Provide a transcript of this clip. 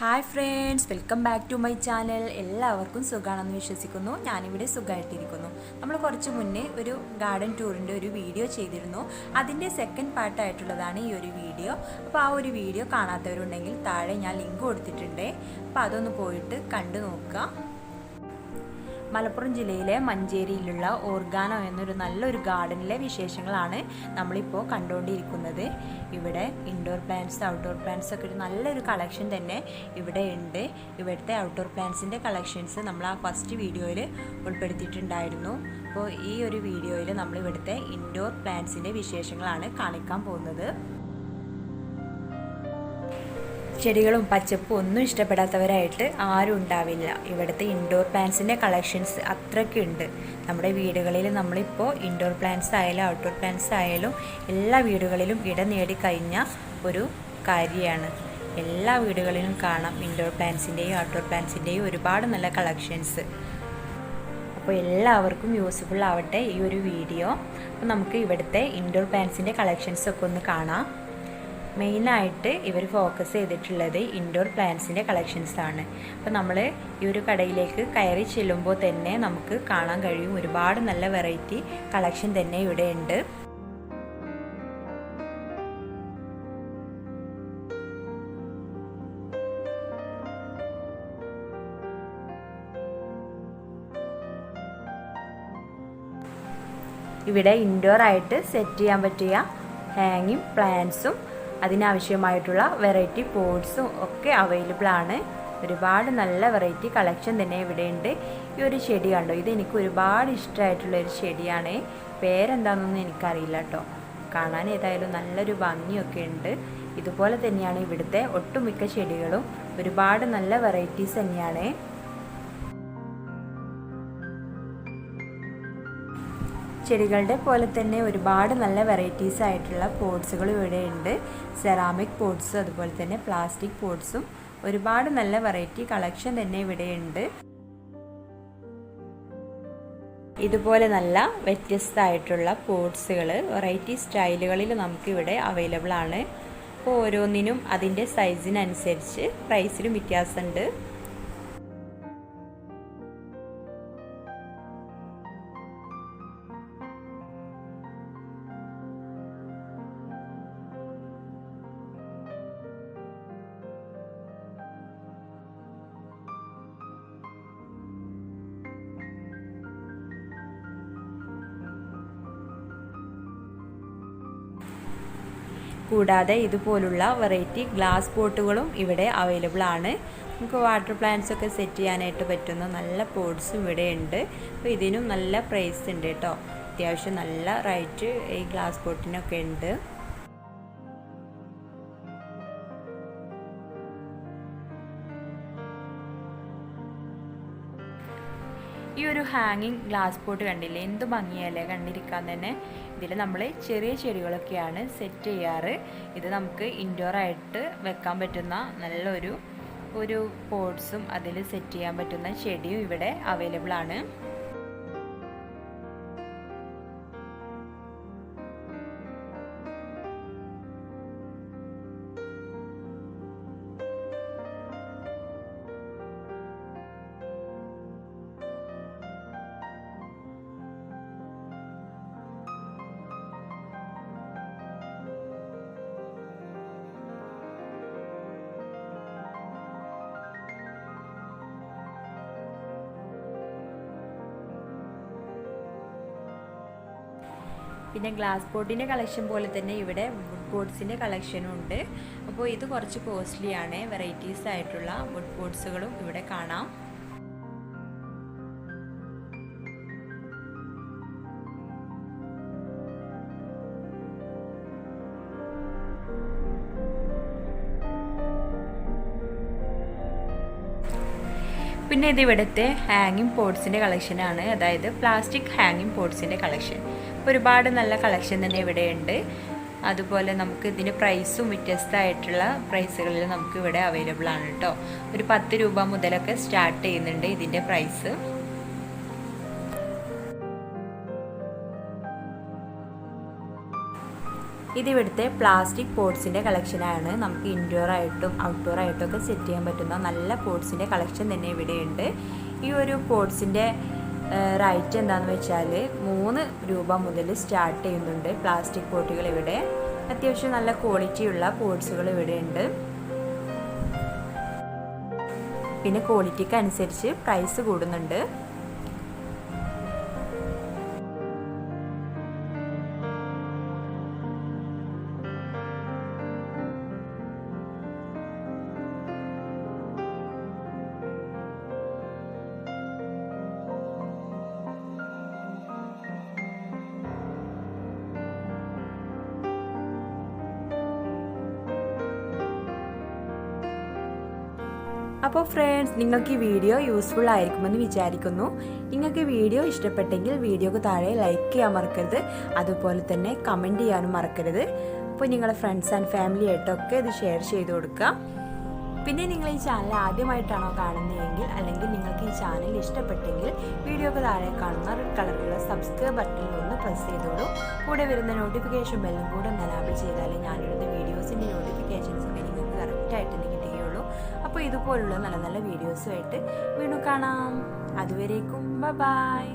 Hi friends welcome back to my channel. എല്ലാവർക്കും സുഖമാണെന്ന് വിശ്വസിക്കുന്നു. ഞാനിവിടെ സുഖമായിട്ടിരിക്കുന്നു നമ്മൾ കുറച്ച് മുന്നേ ഒരു ഗാർഡൻ ടൂറിന്റെ ഒരു വീഡിയോ ചെയ്തിരുന്നു. അതിന്റെ സെക്കൻഡ് പാർട്ടായിട്ടുള്ളതാണ് ഈ ഒരു വീഡിയോ. അപ്പോൾ ആ ഒരു വീഡിയോ കാണാത്തവരുണ്ടെങ്കിൽ താഴെ ഞാൻ ലിങ്ക് കൊടുത്തിട്ടുണ്ട്. അപ്പോൾ അതൊന്ന് പോയിട്ട് കണ്ടു നോക്കുക. മലപ്പുറം ജില്ലയിലെ മഞ്ചേരിയിലുള്ള ഓർഗാനോ എന്നൊരു നല്ലൊരു ഗാർഡനിലെ വിശേഷങ്ങളാണ് നമ്മളിപ്പോൾ കണ്ടുകൊണ്ടിരിക്കുന്നത് ഇവിടെ ഇൻഡോർ പ്ലാന്റ്സ് ഔട്ട്ഡോർ പ്ലാന്റ്സ് ഒക്കെ ഒരു നല്ലൊരു കളക്ഷൻ തന്നെ ഇവിടെ ഉണ്ട്. ഇവിടുത്തെ ഔട്ട്ഡോർ പ്ലാന്റ്സിന്റെ കളക്ഷൻസ് നമ്മൾ ആ ഫസ്റ്റ് വീഡിയോയിൽ ഉൾപ്പെടുത്തിയിട്ടുണ്ടായിരുന്നു. അപ്പോൾ ഈ ഒരു വീഡിയോയിൽ നമ്മൾ ഇവിടുത്തെ ഇൻഡോർ പ്ലാന്റ്സിന്റെ വിശേഷങ്ങളാണ് കാണിക്കാൻ പോകുന്നത്. ചെടികളും പച്ചപ്പും ഒന്നും ഇഷ്ടപ്പെടാത്തവരായിട്ട് ആരും ഉണ്ടാവില്ല. ഇവിടുത്തെ ഇൻഡോർ പ്ലാന്റ്സിന്റെ കളക്ഷൻസ് അത്രയ്ക്കുണ്ട്. നമ്മുടെ വീടുകളിൽ നമ്മളിപ്പോൾ ഇൻഡോർ പ്ലാന്റ്സ് ആയാലും ഔട്ട്ഡോർ പ്ലാന്റ്സ് ആയാലും എല്ലാ വീടുകളിലും ഇടം നേടിക്കഴിഞ്ഞ ഒരു കാര്യമാണ്. എല്ലാ വീടുകളിലും കാണാം ഇൻഡോർ പ്ലാന്റ്സിന്റെയും ഔട്ട്ഡോർ പ്ലാന്റ്സിന്റെയും ഒരുപാട് നല്ല കളക്ഷൻസ് അപ്പോൾ എല്ലാവർക്കും യൂസ്ഫുൾ ആവട്ടെ ഈ ഒരു വീഡിയോ. അപ്പോൾ നമുക്ക് ഇവിടുത്തെ ഇൻഡോർ പ്ലാന്റ്സിന്റെ കളക്ഷൻസ് ഒക്കെ ഒന്ന് കാണാം. മെയിനായിട്ട് ഇവർ ഫോക്കസ് ചെയ്തിട്ടുള്ളത് ഇൻഡോർ പ്ലാന്റ്സിന്റെ കളക്ഷൻസ് ആണ്. അപ്പോൾ നമ്മൾ ഈ ഒരു കടയിലേക്ക് കയറി ചെല്ലുമ്പോൾ തന്നെ നമുക്ക് കാണാൻ കഴിയും ഒരുപാട് നല്ല വെറൈറ്റി കളക്ഷൻ തന്നെ ഇവിടെ ഉണ്ട്. ഇവിടെ ഇൻഡോർ ആയിട്ട് സെറ്റ് ചെയ്യാൻ പറ്റിയ ഹാങ്ങിങ് പ്ലാന്റ്സും അതിനാവശ്യമായിട്ടുള്ള വെറൈറ്റി പോട്ട്സും ഒക്കെ അവൈലബിൾ ആണ്. ഒരുപാട് നല്ല വെറൈറ്റി കളക്ഷൻ തന്നെ ഇവിടെ ഉണ്ട്. ഈ ഒരു ചെടി കണ്ടോ? ഇത് എനിക്ക് ഒരുപാട് ഇഷ്ടമായിട്ടുള്ള ഒരു ചെടിയാണ്. പേരെന്താണെന്നൊന്നും എനിക്കറിയില്ല കേട്ടോ. കാണാൻ ഏതായാലും നല്ലൊരു ഭംഗിയൊക്കെ ഉണ്ട്. ഇതുപോലെ തന്നെയാണ് ഇവിടുത്തെ ഒട്ടുമിക്ക ചെടികളും. ഒരുപാട് നല്ല വെറൈറ്റീസ് തന്നെയാണ്. ചെടികളുടെ പോലെ തന്നെ ഒരുപാട് നല്ല വെറൈറ്റീസ് ആയിട്ടുള്ള പോട്ട്സുകൾ ഇവിടെ ഉണ്ട്. സെറാമിക് പോട്ട്സ് അതുപോലെ തന്നെ പ്ലാസ്റ്റിക് പോട്ട്സും ഒരുപാട് നല്ല വെറൈറ്റി കളക്ഷൻ തന്നെ ഇവിടെ ഉണ്ട്. ഇതുപോലെ നല്ല വ്യത്യസ്തമായിട്ടുള്ള പോട്ട്സുകൾ വെറൈറ്റി സ്റ്റൈലുകളിൽ നമുക്കിവിടെ അവൈലബിൾ ആണ്. അപ്പോൾ ഓരോന്നിനും അതിന്റെ സൈസിനനുസരിച്ച് പ്രൈസിലും വ്യത്യാസമുണ്ട്. കൂടാതെ ഇതുപോലുള്ള വെറൈറ്റി ഗ്ലാസ് പോട്ടുകളും ഇവിടെ അവൈലബിൾ ആണ്. നമുക്ക് വാട്ടർ പ്ലാന്റ്സ് ഒക്കെ സെറ്റ് ചെയ്യാനായിട്ട് പറ്റുന്ന നല്ല പോട്ട്സും ഇവിടെ ഉണ്ട്. അപ്പോൾ ഇതിനും നല്ല പ്രൈസ് ഉണ്ട് കേട്ടോ. അത്യാവശ്യം നല്ല റേറ്റ് ഈ ഗ്ലാസ് പോട്ടിനൊക്കെ ഉണ്ട്. ഈ ഒരു ഹാങ്ങിങ് ഗ്ലാസ് പോട്ട് കണ്ടില്ലേ? എന്ത് ഭംഗിയല്ലേ കണ്ടിരിക്കാൻ തന്നെ. ഇതിൽ നമ്മൾ ചെറിയ ചെടികളൊക്കെയാണ് സെറ്റ് ചെയ്യാറ്. ഇത് നമുക്ക് ഇൻഡോറായിട്ട് വെക്കാൻ പറ്റുന്ന നല്ലൊരു ഒരു പോട്ട്സും അതിൽ സെറ്റ് ചെയ്യാൻ പറ്റുന്ന ചെടിയും ഇവിടെ അവൈലബിൾ ആണ്. പിന്നെ ഗ്ലാസ് ബോട്ടിന്റെ കളക്ഷൻ പോലെ തന്നെ ഇവിടെ വുഡ് ബോട്ട്സിന്റെ കളക്ഷനും ഉണ്ട്. അപ്പോൾ ഇത് കുറച്ച് കോസ്റ്റ്ലി ആണ്. വെറൈറ്റീസ് ആയിട്ടുള്ള വുഡ് ബോട്ട്സുകളും ഇവിടെ കാണാം. പിന്നെ ഇത് ഇവിടുത്തെ ഹാങ്ങിങ് പോട്ട്സിന്റെ കളക്ഷനാണ് അതായത് പ്ലാസ്റ്റിക് ഹാങ്ങിങ് പോട്ട്സിന്റെ കളക്ഷൻ ഒരുപാട് നല്ല കളക്ഷൻ തന്നെ ഇവിടെ ഉണ്ട്. അതുപോലെ നമുക്ക് ഇതിന് പ്രൈസും വ്യത്യസ്തമായിട്ടുള്ള പ്രൈസുകളിൽ നമുക്ക് ഇവിടെ അവൈലബിൾ ആണ് കേട്ടോ ഒരു പത്ത് രൂപ മുതലൊക്കെ സ്റ്റാർട്ട് ചെയ്യുന്നുണ്ട് ഇതിന്റെ പ്രൈസ് ഇത് ഇവിടുത്തെ പ്ലാസ്റ്റിക് പോട്ട്സിന്റെ കളക്ഷനാണ്. നമുക്ക് ഇൻഡോർ ആയിട്ടും ഔട്ട്ഡോർ ആയിട്ടും ഒക്കെ സെറ്റ് ചെയ്യാൻ പറ്റുന്ന നല്ല പോട്ട്സിന്റെ കളക്ഷൻ തന്നെ ഇവിടെയുണ്ട്. ഈ ഒരു പോട്ട്സിന്റെ റൈറ്റ് എന്താണെന്ന് വെച്ചാൽ മൂന്ന് രൂപ മുതൽ സ്റ്റാർട്ട് ചെയ്യുന്നുണ്ട് പ്ലാസ്റ്റിക് പോട്ടുകൾ ഇവിടെ. അത്യാവശ്യം നല്ല ക്വാളിറ്റിയുള്ള പോട്ട്സുകൾ ഇവിടെയുണ്ട്. പിന്നെ ക്വാളിറ്റിക്ക് അനുസരിച്ച് പ്രൈസ് കൂടുന്നുണ്ട്. അപ്പോൾ ഫ്രണ്ട്സ് നിങ്ങൾക്ക് ഈ വീഡിയോ യൂസ്ഫുൾ ആയിരിക്കുമെന്ന് വിചാരിക്കുന്നു. നിങ്ങൾക്ക് വീഡിയോ ഇഷ്ടപ്പെട്ടെങ്കിൽ വീഡിയോക്ക് താഴെ ലൈക്ക് ചെയ്യാൻ മറക്കരുത്. അതുപോലെ തന്നെ കമന്റ് ചെയ്യാനും മറക്കരുത്. അപ്പോൾ നിങ്ങളുടെ ഫ്രണ്ട്സ് ആൻഡ് ഫാമിലി ആയിട്ടൊക്കെ ഇത് ഷെയർ ചെയ്ത് കൊടുക്കുക. പിന്നെ നിങ്ങൾ ഈ ചാനൽ ആദ്യമായിട്ടാണോ കാണുന്നതെങ്കിൽ അല്ലെങ്കിൽ നിങ്ങൾക്ക് ഈ ചാനൽ ഇഷ്ടപ്പെട്ടെങ്കിൽ വീഡിയോക്ക് താഴെ കാണുന്ന റെഡ് കളറിലുള്ള സബ്സ്ക്രൈബ് ബട്ടണിൽ ഒന്ന് പ്രസ് ചെയ്തോളൂ. കൂടെ വരുന്ന നോട്ടിഫിക്കേഷൻ ബെല്ലും കൂടെ അലാബിൾ ചെയ്താലേ ഞാനിടുന്ന വീഡിയോസിന്റെ നോട്ടിഫിക്കേഷൻസ് അപ്പോൾ ഇതുപോലുള്ള നല്ല നല്ല വീഡിയോസുമായിട്ട് വീണ്ടും കാണാം. അതുവരേക്കും ബൈ